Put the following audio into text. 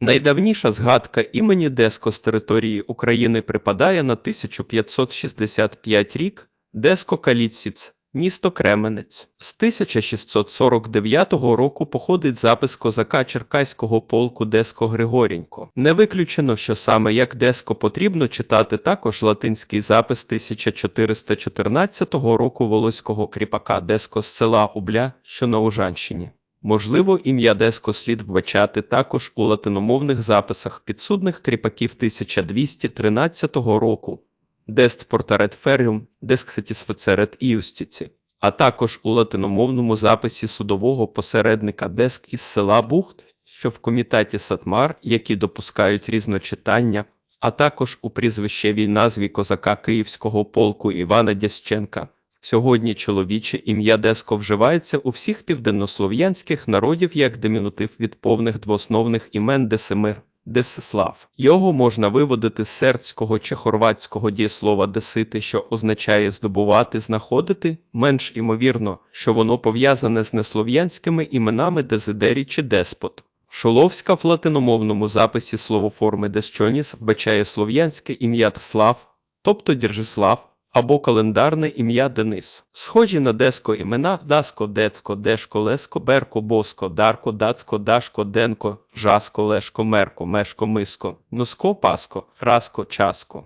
Найдавніша згадка імені Деско з території України припадає на 1565 рік Деско Каліціц, місто Кременець. З 1649 року походить запис козака Черкаського полку Деско Григорінько. Не виключено, що саме як Деско потрібно читати також латинський запис 1414 року волоського кріпака Деско з села Убля, що на Ужанщині. Можливо, ім'я Деско слід вбачати також у латиномовних записах підсудних кріпаків 1213 року Дест портарет феріум, деск сатісфецерет іустіці, а також у латиномовному записі судового посередника Деск із села Бухт, що в комітеті Сатмар, які допускають різночитання, а також у прізвищевій назві козака Київського полку Івана Дященка. Сьогодні чоловіче ім'я Деско вживається у всіх південнослов'янських народів як димінутив від повних двоосновних імен Десимир, Десислав. Його можна виводити з сербського чи хорватського дієслова десити, що означає здобувати, знаходити, менш імовірно, що воно пов'язане з неслов'янськими іменами Дезидері чи Деспот. Шоловська в латиномовному записі словоформи Десчоніс вбачає слов'янське ім'я Слав, тобто Діржислав, або календарне ім'я Денис. Схожі на Деско імена Даско, Децко, Дешко, Леско, Берко, Боско, Дарко, Дацко, Дашко, Денко, Жаско, Лешко, Мерко, Мешко, Миско, Носко, Паско, Раско, Часко.